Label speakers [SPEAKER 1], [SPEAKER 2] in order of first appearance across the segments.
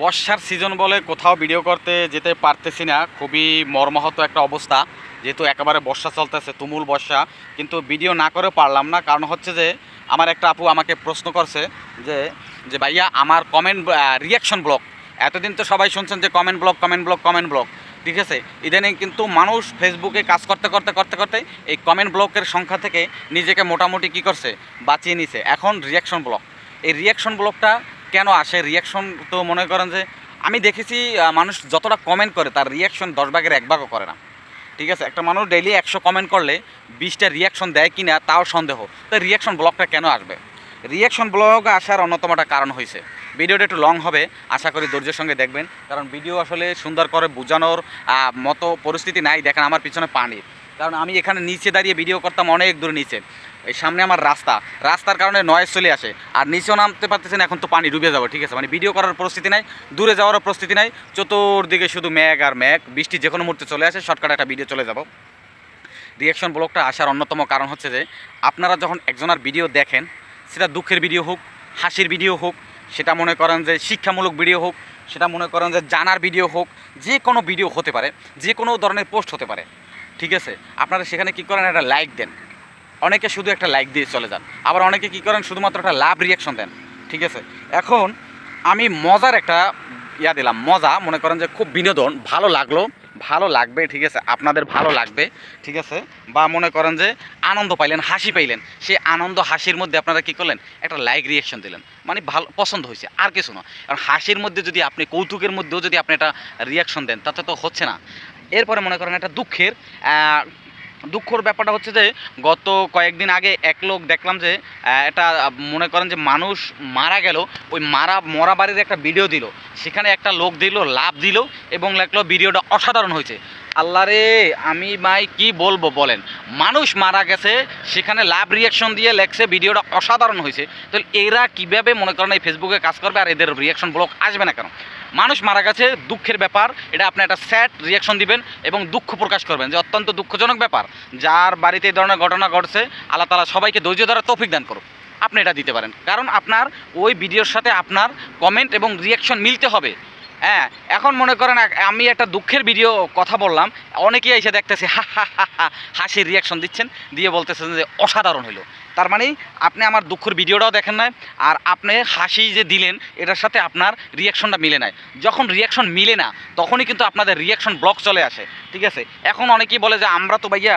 [SPEAKER 1] বর্ষার সিজন বলে কোথাও ভিডিও করতে যেতে পারতেছি না। খুবই মর্মাহত একটা অবস্থা, যেহেতু একেবারে বর্ষা চলতেছে, তুমুল বর্ষা। কিন্তু ভিডিও না করে পারলাম না, কারণ হচ্ছে যে, আমার একটা আপু আমাকে প্রশ্ন করছে যে যে ভাইয়া, আমার কমেন্ট রিয়াকশন ব্লগ এতদিন তো সবাই শুনছেন যে comment blog comment blog comment blog ঠিক আছে? ইদানিং কিন্তু মানুষ ফেসবুকে কাজ করতে করতে করতে করতে এই কমেন্ট ব্লকের সংখ্যা থেকে নিজেকে মোটামুটি কি করছে? বাঁচিয়ে নিছে। এখন রিয়াকশন ব্লক এই রিয়াকশন ব্লগটা কেন আসে? রিয়াকশন তো মনে করেন যে, আমি দেখেছি মানুষ যতটা কমেন্ট করে, তার রিয়াকশন দশ ভাগের এক ভাগও করে না। ঠিক আছে? একটা মানুষ ডেইলি একশো কমেন্ট করলে বিশটা রিয়াকশন দেয় কি না তাও সন্দেহ। তো রিয়াকশন ব্লগটা কেন আসবে? রিয়াকশন ব্লগ আসার অন্যতম একটা কারণ হয়েছে ভিডিওটা একটু লং হবে, আশা করি ধৈর্যের সঙ্গে দেখবেন। কারণ ভিডিও আসলে সুন্দর করে বোঝানোর মতো পরিস্থিতি নাই। দেখেন, আমার পিছনে পানির। কারণ আমি এখানে নিচে দাঁড়িয়ে ভিডিও করতাম অনেক দূর নিচে। এই সামনে আমার রাস্তা। রাস্তার কারণে নয়েজ চলে আসে। আর নিচেও নামতে পারতেছি না এখন তো পানি ডুবে যাব, ঠিক আছে? মানে ভিডিও করার পরিস্থিতি নাই, দূরে যাওয়ারও প্রস্তুতি নাই। চতুর্দিকে শুধু ম্যাগ আর ম্যাগ বৃষ্টি যে কোনো মুহূর্তে চলে আসে শর্টকাট একটা ভিডিও চলে যাব। রিয়াকশন ব্লগটা আসার অন্যতম কারণ হচ্ছে যে, আপনারা যখন একজনের ভিডিও দেখেন, সেটা দুঃখের ভিডিও হোক, হাসির ভিডিও হোক, সেটা মনে করেন যে শিক্ষামূলক ভিডিও হোক, সেটা মনে করেন যে জানার ভিডিও হোক, যে কোনো ভিডিও হতে পারে, যে কোনো ধরনের পোস্ট হতে পারে, ঠিক আছে? আপনারা সেখানে কী করেন, একটা লাইক দেন। অনেকে শুধু একটা লাইক দিয়ে চলে যান। আবার অনেকে কী করেন, শুধুমাত্র একটা লাভ রিয়াকশন দেন। ঠিক আছে? এখন আমি মজার একটা ইয়া দিলাম, মজা। মনে করেন যে খুব বিনোদন, ভালো লাগল, ভালো লাগবে, ঠিক আছে? আপনাদের ভালো লাগবে, ঠিক আছে? বা মনে করেন যে আনন্দ পাইলেন, হাসি পাইলেন। সেই আনন্দ, হাসির মধ্যে আপনারা কী করলেন? একটা লাইক রিয়াকশন দিলেন। মানে ভালো, পছন্দ হয়েছে, আর কিছু না। কারণ হাসির মধ্যে যদি আপনি, কৌতুকের মধ্যেও যদি আপনি একটা রিয়াকশন দেন, তাতে তো হচ্ছে না। এরপরে মনে করেন একটা দুঃখের দুঃখর ব্যাপারটা হচ্ছে যে, গত কয়েকদিন আগে এক লোক দেখলাম যে এটা মনে করেন যে মানুষ মারা গেল, ওই মারা, মরা বাড়ির একটা ভিডিও দিল। সেখানে একটা লোক দিল, লাভ দিল এবং লেখলো ভিডিওটা অসাধারণ হয়েছে। আল্লাহ রে, আমি ভাই কি বলব বলেন? মানুষ মারা গেছে, সেখানে লাভ রিয়াকশন দিয়ে লেখছে ভিডিওটা অসাধারণ হয়েছে। তাহলে এরা কীভাবে মনে করেন এই ফেসবুকে কাজ করবে আর এদের রিয়াকশন ব্লগ আসবে না কেন? মানুষ মারা গেছে, দুঃখের ব্যাপার। এটা আপনি একটা স্যাড রিয়াকশন দিবেন এবং দুঃখ প্রকাশ করবেন যে অত্যন্ত দুঃখজনক ব্যাপার। যার বাড়িতে এই ধরনের ঘটনা ঘটছে, আল্লাহ তালা সবাইকে ধৈর্য ধরা তৌফিক দান করুক। আপনি এটা দিতে পারেন। কারণ আপনার ওই ভিডিওর সাথে আপনার কমেন্ট এবং রিয়াকশন মিলতে হবে। হ্যাঁ এখন মনে করেন আমি একটা দুঃখের ভিডিও কথা বললাম, অনেকেই এসে দেখতেছে, হা হা হা হা হাসির রিয়াকশন দিচ্ছেন, দিয়ে বলতেছেন যে অসাধারণ হলো তার মানে আপনি আমার দুঃখের ভিডিওটাও দেখেন নাই, আর আপনি হাসি যে দিলেন, এটার সাথে আপনার রিয়াকশনটা মিলে নাই। যখন রিয়াকশন মিলে না, তখনই কিন্তু আপনাদের রিয়াকশন ব্লক চলে আসে, ঠিক আছে? এখন অনেকেই বলে যে, আমরা তো ভাইয়া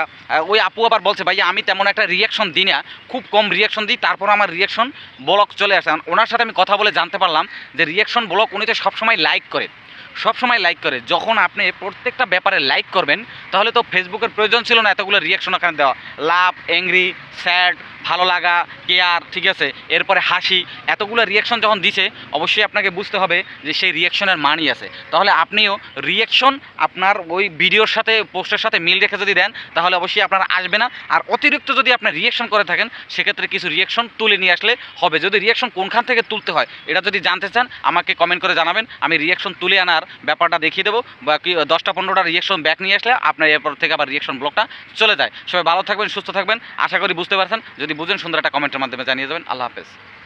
[SPEAKER 1] ওই আপু আবার বলছে, ভাইয়া, আমি তেমন একটা রিয়াকশন দিই না, খুব কম রিয়াকশন দিই। তারপর আমার রিয়াকশন ব্লক চলে আসে। ওনার সাথে আমি কথা বলে জানতে পারলাম যে রিয়াকশন ব্লক উনি তো সবসময় লাইক করে সব সময় লাইক করে। যখন আপনি প্রত্যেকটা ব্যাপারে লাইক করবেন, তাহলে তো ফেসবুকের প্রয়োজন ছিল না এতগুলো রিয়াকশন ওখানে দেওয়া। লাভ অ্যাংরি স্যাড ভালো লাগা কেয়ার ঠিক আছে? এরপরে হাসি, এতগুলো রিয়াকশন যখন দিছে, অবশ্যই আপনাকে বুঝতে হবে যে সেই রিয়াকশনের মানই আছে। তাহলে আপনিও রিয়াকশন আপনার ওই ভিডিওর সাথে পোস্টের সাথে মিল রেখে যদি দেন, তাহলে অবশ্যই আপনার আসবে না। আর অতিরিক্ত যদি আপনি রিয়াকশন করে থাকেন, সেক্ষেত্রে কিছু রিয়াকশন তুলে নিয়ে আসলে হবে। যদি রিয়াকশন কোনখান থেকে তুলতে হয়, এটা যদি জানতে চান, আমাকে কমেন্ট করে জানাবেন। আমি রিয়াকশন তুলে আনার ব্যাপারটা দেখিয়ে দেবো। বা কি দশটা পনেরোটা রিয়েকশন ব্যাক নিয়ে আসলে আপনার এরপর থেকে আবার রিয়েকশন ব্লকটা চলে যায়। সবাই ভালো থাকবেন, সুস্থ থাকবেন। আশা করি বুঝতে পারছেন। যদি বুঝেন, সুন্দর একটা কমেন্টের মাধ্যমে জানিয়ে দেবেন। আল্লাহ হাফেজ।